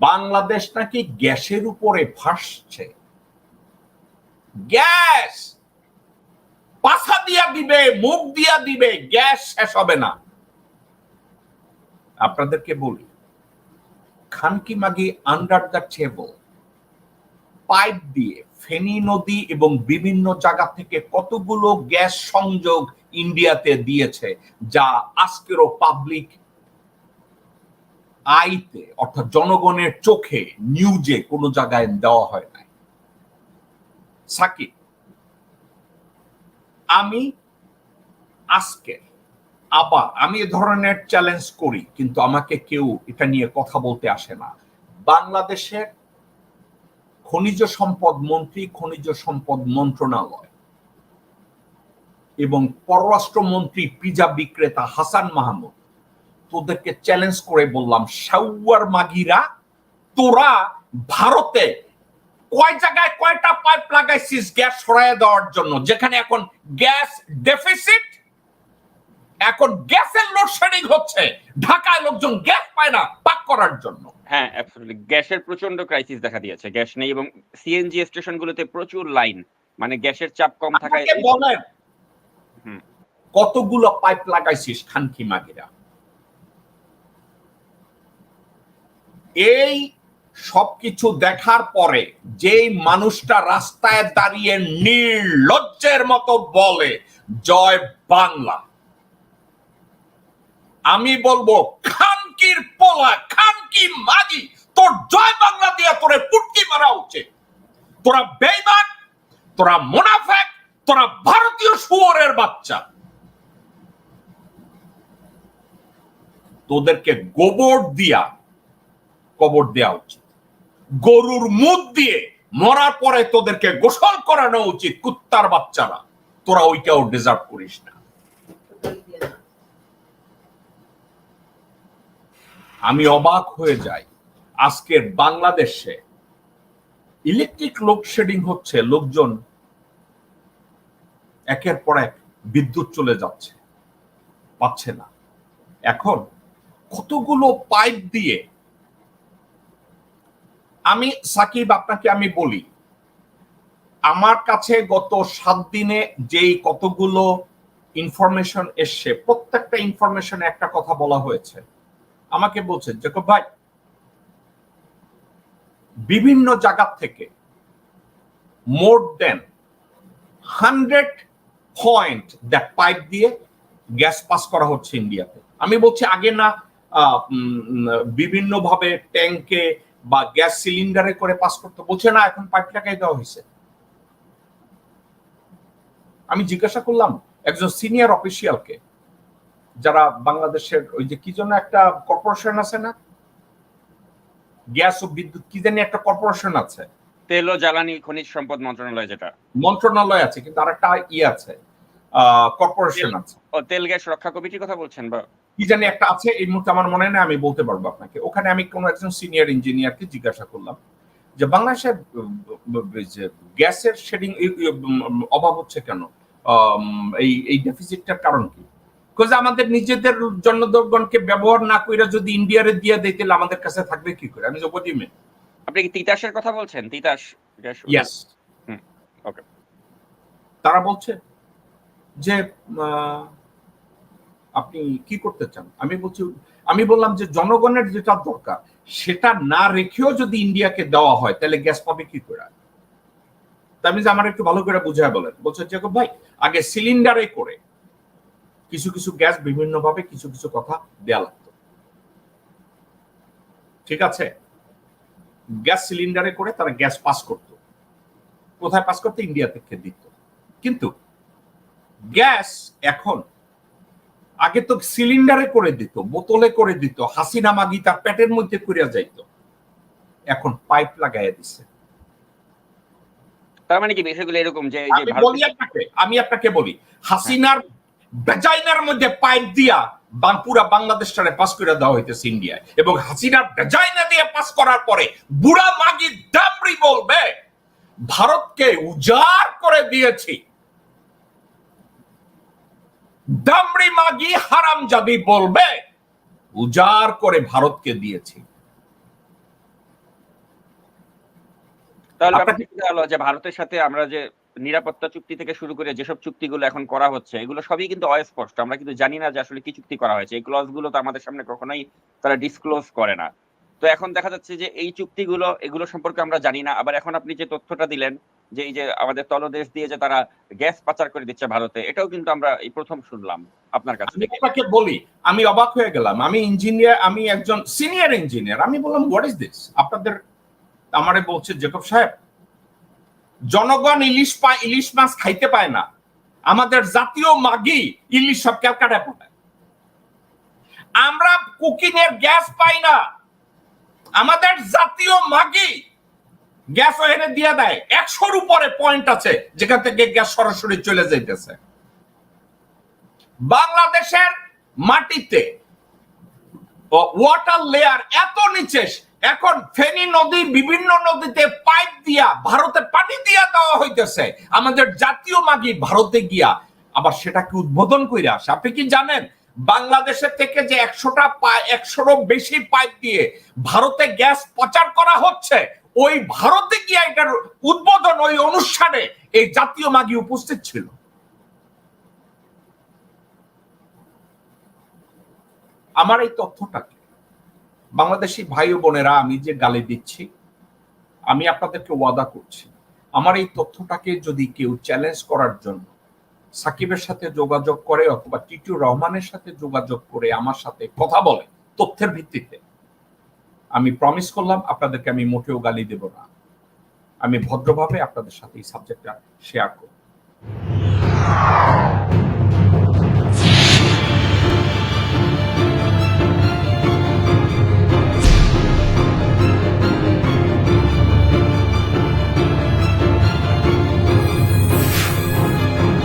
বাংলাদেশ নাকি গ্যাসের উপরে ভাসছে? গ্যাস! পাশা দিয়া দিবে, মুখ দিয়া দিবে, গ্যাস শেষ হবে না। আপনাদেরকে বলি খানকি মাগি আন্ডার দ্য টেবল পাইপ দিয়ে ফেনী নদী এবং বিভিন্ন জায়গা থেকে কতগুলো গ্যাস সংযোগ ইন্ডিয়াতে দিয়েছে, যা আজকেরও পাবলিক আইতে, অর্থাৎ জনগণের চোখে নিউজে কোনো জায়গায় দেওয়া হয় নাই। সাকিব, আমি আজকে আবার, আমি এ ধরনের চ্যালেঞ্জ করি, কিন্তু আমাকে কেউ এটা নিয়ে কথা বলতে আসে না। বাংলাদেশের খনিজ সম্পদ মন্ত্রী, খনিজ সম্পদ মন্ত্রণালয় এবং পররাষ্ট্রমন্ত্রী, পিজা বিক্রেতা হাসান মাহমুদ তোদেরকে চ্যালেঞ্জ করে বললাম সাউয়ার মাগিরা তোরা ভারতে কয় জায়গায় কয়টা পাইপ লাগাইছিস গ্যাস সরাইয়া দেওয়ার জন্য? যেখানে এখন গ্যাস ডেফিসিট এখন গ্যাসের লোডশেডিং হচ্ছে। ঢাকায় লোকজন গ্যাস পায় না পাক করার জন্য। হ্যাঁ অ্যাবসলিউটলি গ্যাসের প্রচণ্ড ক্রাইসিস দেখা দিয়েছে। গ্যাস নেই এবং সিএনজি স্টেশনগুলোতে প্রচুর লাইন মানে গ্যাসের চাপ কম থাকায় বলেন হুম। কতগুলো পাইপ লাগাইছিস খানকি মাগিরা? এই সবকিছু দেখার পরে যেই মানুষটা রাস্তায় দাঁড়িয়ে নির্লজ্জের মতো বলে, জয় বাংলা। আমি বলব খানকির পোলা খানকি মাগি, তোর জয় বাংলা দিয়া তোরে পুটকি মারা উচিত। তোরা বেইমান, তোরা মোনাফেক, তোরা ভারতীয় শুয়োরের বাচ্চা। তোদেরকে গোবর দিয়া কবর দেওয়া উচিত। গরুর মুখ দিয়ে মরার পরে তোদেরকে গোসল করানো উচিত, কুত্তার বাচ্চারা। তোরা ওইটাও ডিজার্ভ করিস না। আমি অবাক হয়ে যাই। আজকের বাংলাদেশে ইলেকট্রিক লোডশেডিং হচ্ছে, লোকজন একের পর এক বিদ্যুৎ চলে যাচ্ছে। পাচ্ছে না। এখন কতগুলো পাইপ দিয়ে আমি সাকিব আপনাকে আমি বলি, আমার কাছে গত সাত দিনে যেই কতগুলো ইনফরমেশন এসছে, প্রত্যেকটা ইনফরমেশনে একটা কথা বলা হয়েছে। আমাকে বলছে জেকব ভাই, বিভিন্ন জায়গা থেকে more than hundred point that pipe দিয়ে গ্যাস পাস করা হচ্ছে ইন্ডিয়াতে। আমি বলছি, আগে না বিভিন্ন ভাবে ট্যাঙ্কে বা গ্যাস সিলিন্ডারে করে পাস করতে বলছে না এখন পাইপ লাগাই দেওয়া হয়েছে। আমি জিজ্ঞাসা করলাম একজন সিনিয়র অফিসিয়ালকে যারা বাংলাদেশের ওই যে কি জন্য একটা কর্পোরেশন আছে না? গ্যাস ও বিদ্যুৎ কি জানি একটা কর্পোরেশন আছে। তেল ও জ্বালানি খনিজ সম্পদ মন্ত্রণালয় যেটা। মন্ত্রণালয় আছে কিন্তু আরেকটা ই আছে কর্পোরেশন আছে। ও তেল গ্যাস রক্ষা কমিটির কথা বলছেন বা কি জানি একটা আছে এই মুহূর্তে আমার মনে নেই আমি বলতে পারব আপনাকে। ওখানে আমি কোনো একজন সিনিয়র ইঞ্জিনিয়ারকে জিজ্ঞাসা করলাম যে বাংলাদেশে গ্যাসের শেডিং অভাব হচ্ছে কেন? এই এই ডেফিসিটটার কারণ কি? আমাদের নিজেদের জনগণকে ব্যবহার না করে যদি ইন্ডিয়ারে দিয়ে দিতে আমাদের কাছে থাকবে কি করে? আমি যোগ্য দিমে আপনি কি তিতাসের কথা বলছেন? Titas yes hmm, okay. তারা বলছে যে আপনি কি করতে চান? আমি বলছি, আমি বললাম যে জনগণের যেটা দরকার, সেটা না রেখেও যদি ইন্ডিয়াকে দেওয়া হয়, তাহলে গ্যাস পাবে কি করে? তাই আমি যে আমার একটু ভালো করে বুঝায় বলেন। বলছে যে ভাই, আগে সিলিন্ডারে করে কিছু কিছু গ্যাস বিভিন্ন ভাবে কিছু কিছু কথা দেয়া লাগতো। ঠিক আছে? গ্যাস সিলিন্ডারে করে তারা গ্যাস পাস করত। কোথায় পাস করতে? ইন্ডিয়া থেকে দিত। কিন্তু গ্যাস এখন আগে তো সিলিন্ডারে করে দিত বোতলে করে দিত হাসিনা মাগি তার পেটের মধ্যে করিয়া যাইতো। এখন পাইপ লাগাইয়া দিছে। তার মানে কি বিষয়গুলো এরকম যে বলি আপনাকে আমি আপনাকে বলি হাসিনার বেজাইনার মধ্যে পাইপ দিয়া পুরা বাংলাদেশটারে পাস করে দেওয়া হইতেছে ইন্ডিয়ায় এবং হাসিনার বেজাইনা দিয়ে পাস করার পরে বুড়া মাগি দামরি বলবে ভারতকে উজাড় করে দিয়েছি। দামড়ি মাগি হারাম জাদি বলবে। উজাড় করে ভারতকে দিয়েছি। তাহলে যে ভারতের সাথে আমরা যে নিরাপত্তা চুক্তি থেকে শুরু করে যেসব চুক্তিগুলো এখন করা হচ্ছে এগুলো সবই কিন্তু অস্পষ্ট। আমরা কিন্তু জানি না যে আসলে কি চুক্তি করা হয়েছে। এই ক্লজগুলো তো আমাদের সামনে কখনোই তারা ডিসক্লোজ করে না। তো এখন দেখা যাচ্ছে যে এই চুক্তিগুলো এগুলো সম্পর্কে আমরা জানি না। আবার এখন আপনি যে তথ্যটা দিলেন যে এই যে আমাদের তলদেশ দিয়ে যে তারা গ্যাস পাচার করে দিচ্ছে ভারতে এটাও কিন্তু আমরা এই প্রথম শুনলাম আপনার কাছ আমি আপনাকে বলি আমি অবাক হয়ে গেলাম। আমি ইঞ্জিনিয়ার আমি একজন সিনিয়র ইঞ্জিনিয়ার আমি বললাম হোয়াট ইজ দিস আপনাদের আমারে বলছে জেকব সাহেব জনগণ ইলিশ পায় ইলিশ মাছ খাইতে পায় না। আমাদের জাতীয় মাগি ইলিশ সব ক্যালকাটায় পায় আমরা কুকিং এর গ্যাস পাই না। আমাদের জাতীয় মাগি গ্যাস ওখানে দিয়ে দেয়। একশোর উপরে পয়েন্ট আছে, যেখান থেকে গ্যাস সরাসরি চলে যাইতেছে। বাংলাদেশের মাটিতে ওয়াটার লেয়ার এত নিচে, এখন ফেনী নদী, বিভিন্ন নদীতে পাইপ দিয়া, ভারতে পানি দিয়া দেওয়া হইতেছে। আমাদের জাতীয় মাগি ভারতে গিয়া, আবার সেটাকে উদ্বোধন করে আসে। আপনি কি জানেন, বাংলাদেশের থেকে যে একশোটা একশোরও বেশি পাইপ দিয়ে ভারতে গ্যাস পাচার করা হচ্ছে ওই ভারতে গিয়া এটার উদ্বোধন ওই অনুষ্ঠানে এই জাতীয় মাগি উপস্থিত ছিল? আমার এই তথ্যটাকে বাংলাদেশি ভাই ও বোনেরা, আমি যে গালি দিচ্ছি, আমি আপনাদেরকে ওয়াদা করছি। আমার এই তথ্যটাকে যদি কেউ চ্যালেঞ্জ করার জন্য সাকিবের সাথে যোগাযোগ করে অথবা টিটু রহমানের সাথে যোগাযোগ করে আমার সাথে কথা বলে তথ্যের ভিত্তিতে আমি প্রমিস করলাম, আপনাদেরকে আমি মোটেও গালি দেব না। আমি ভদ্রভাবে আপনাদের সাথে এই সাবজেক্টটা শেয়ার করব।